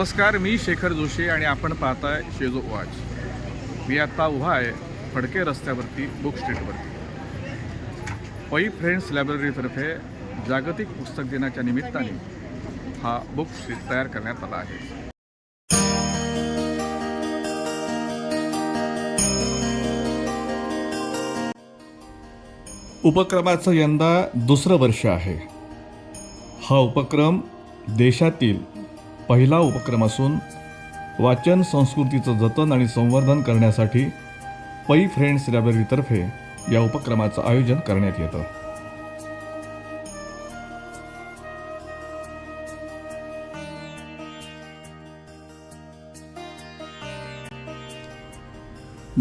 नमस्कार मी शेखर जोशी आणि आपण पाहताय शेजो वॉच. मी आत्ता उभा आहे फडके रस्त्यावरती बुक स्ट्रीटवरती. पै फ्रेंड्स लायब्ररीतर्फे जागतिक पुस्तक दिनाच्या निमित्ताने हा बुक स्ट्रीट तयार करण्यात आला आहे. उपक्रमाचं यंदा दुसरं वर्ष आहे. हा उपक्रम देशातील पहिला उपक्रम असून वाचन संस्कृतीचं जतन आणि संवर्धन करण्यासाठी पै फ्रेंड्स लायब्ररीतर्फे या उपक्रमाचं आयोजन करण्यात येतं.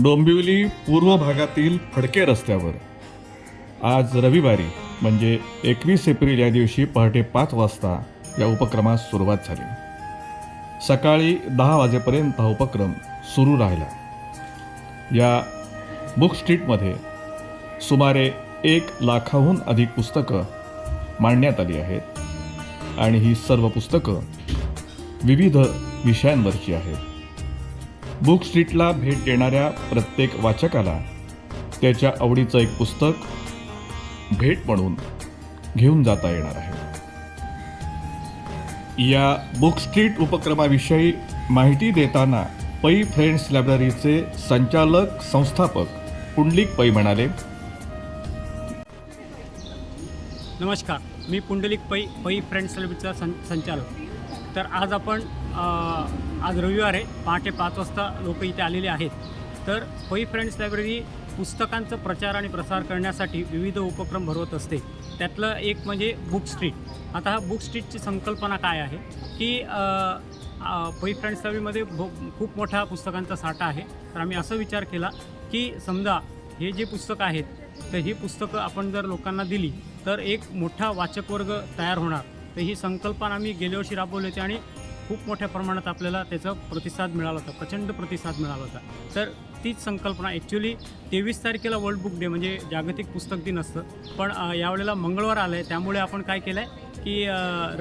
डोंबिवली पूर्व भागातील फडके रस्त्यावर आज रविवारी म्हणजे एकवीस एप्रिल या दिवशी पहाटे पाच वाजता या उपक्रमास सुरुवात झाली. सकाळी दहा वाजेपर्यंत हा उपक्रम सुरू राहिला. या बुक स्ट्रीटमध्ये सुमारे एक लाखाहून अधिक पुस्तकं मांडण्यात आली आहेत आणि ही सर्व पुस्तकं विविध विषयांवरची आहेत. बुक स्ट्रीटला भेट देणाऱ्या प्रत्येक वाचकाला त्याच्या आवडीचं एक पुस्तक भेट म्हणून घेऊन जाता येणार आहे. या बुक स्ट्रीट उपक्रमाविषयी माहिती देताना पै फ्रेंड्स लायब्ररीचे संचालक संस्थापक पुंडलिक पै म्हणाले. नमस्कार मी पुंडलिक पै पै फ्रेंड्स लायब्ररीचा सं संचालक. तर आज आपण आज रविवार आहे पहाटे पाच वाजता लोक इथे आलेले आहेत. तर पै फ्रेंड्स लायब्ररी पुस्तकांचं प्रचार आणि प्रसार करण्यासाठी विविध उपक्रम भरवत असते. त्यातलं एक म्हणजे बुक स्ट्रीट आता हा बुक स्ट्रीटची संकल्पना काय आहे? की पै फ्रेंड्स लायब्ररीमध्ये खूप मोठा पुस्तकांचा साठा आहे. तर आम्ही असं विचार केला की समजा हे जे पुस्तकं आहेत तर ही पुस्तकं आपण जर लोकांना दिली तर एक मोठा वाचक वर्ग तयार होणार. तर ही संकल्पना आम्ही गेल्या वर्षी राबवली होती आणि खूप मोठ्या प्रमाणात आपल्याला त्याचा प्रतिसाद मिळाला होता प्रचंड प्रतिसाद मिळाला होता. तर तीच संकल्पना. ॲक्च्युली तेवीस तारखेला वर्ल्ड बुक डे म्हणजे जागतिक पुस्तक दिन असतं. पण यावेळेला मंगळवार आलं आहे त्यामुळे आपण काय केलं आहे की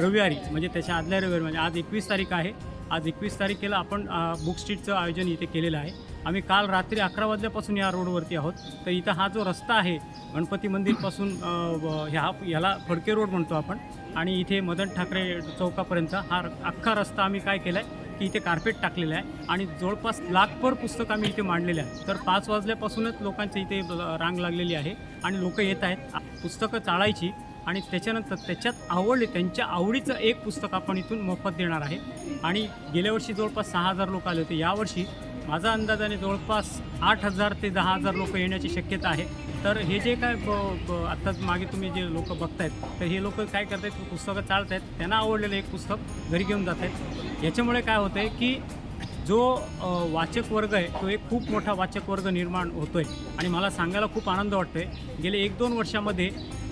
रविवारी म्हणजे त्याच्या आदल्या रविवारी म्हणजे आज एकवीस तारीख आहे. आज एकवीस तारखेला आपण बुक स्ट्रीटचं आयोजन इथे केलेलं आहे. आम्ही काल रात्री अकरा वाजल्यापासून या रोडवरती आहोत. तर इथं हा जो रस्ता आहे गणपती मंदिरपासून ह्या याला फडके रोड म्हणतो आपण. आणि इथे मदन ठाकरे चौकापर्यंत हा अख्खा रस्ता आम्ही काय केला आहे की इथे कार्पेट टाकलेलं आहे. आणि जवळपास लाखभर पुस्तकं आम्ही इथे मांडलेले आहे तर पाच वाजल्यापासूनच लोकांच्या इथे ब- रांग लागलेली आहे आणि लोक येत आहेत. पुस्तकं चाळायची आणि त्याच्यानंतर त्याच्यात आवडले त्यांच्या आवडीचं एक पुस्तक आपण इथून मोफत देणार आहे. आणि गेल्या वर्षी जवळपास सहा हजार लोक आले होते. यावर्षी माझा अंदाजाने जवळपास आठ हजार ते दहा हजार लोक येण्याची शक्यता आहे. तर हे जे काय ब- ब- आत्ताच मागे तुम्ही जे लोक बघतायत तर हे लोक काय करतायत पुस्तकं चालत आहेत त्यांना आवडलेलं एक पुस्तक घरी घेऊन जात आहेत याच्यामुळे काय होतं आहे की जो वाचक वर्ग आहे तो एक खूप मोठा वाचक वर्ग निर्माण होतो आहे आणि मला सांगायला खूप आनंद वाटतो आहे गेले एक दोन वर्षामध्ये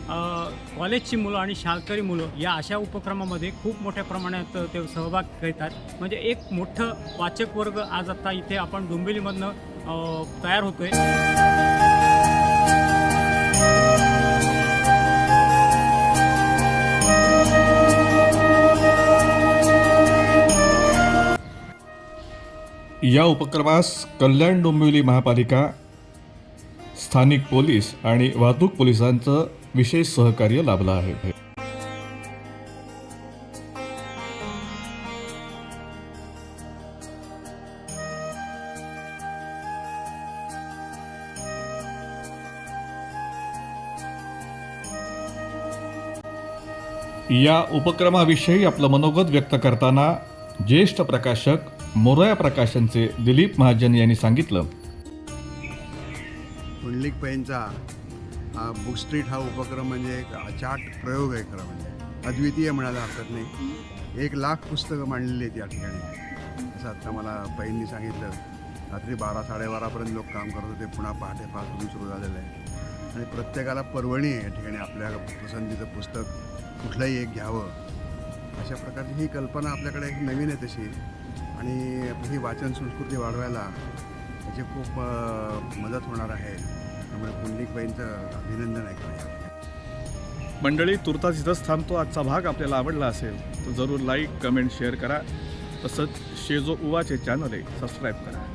कॉलेजची मुलं आणि शाळकरी मुलं या अशा उपक्रमामध्ये खूप मोठ्या प्रमाणात ते सहभाग घेतात. म्हणजे एक मोठं वाचक वर्ग आज आता इथे आपण डोंबिवलीमधनं तयार होतो आहे या उपक्रमास कल्याण डोंबिवली महापालिका स्थानिक पोलीस आणि वाहतूक पोलिसांचं विशेष सहकार्य लाभलं आहे. या उपक्रमाविषयी आपलं मनोगत व्यक्त करताना ज्येष्ठ प्रकाशक मोरया प्रकाशनचे दिलीप महाजन यांनी सांगितलं. पुंडलिक पैंचा हा बुक स्ट्रीट हा उपक्रम म्हणजे एक अचाट प्रयोग आहे खरं म्हणजे. अद्वितीय म्हणायला हरकत नाही. एक लाख पुस्तकं मांडलेली आहेत या ठिकाणी. असं आत्ता मला पैंनी सांगितलं. रात्री बारा साडेबारापर्यंत लोक काम करत होते. पुन्हा पहाटे पाचून सुरू झालेलं आहे. आणि प्रत्येकाला परवणी आहे या ठिकाणी आपल्या पसंतीचं पुस्तक. कुठलंही एक घ्यावं. अशा प्रकारची ही कल्पना आपल्याकडे एक नवीन आहे तशी. आणि ही वाचन संस्कृती वाढवायला याची खूप मदत होणार आहे. त्यामुळे पुंडलिकबाईंचं अभिनंदन आहे मंडळी तुर्तास इथंच थांबतो आजचा भाग आपल्याला आवडला असेल तर जरूर लाईक कमेंट शेअर करा. तसंच शेजो उवाचे चॅनल आहे सबस्क्राईब करा.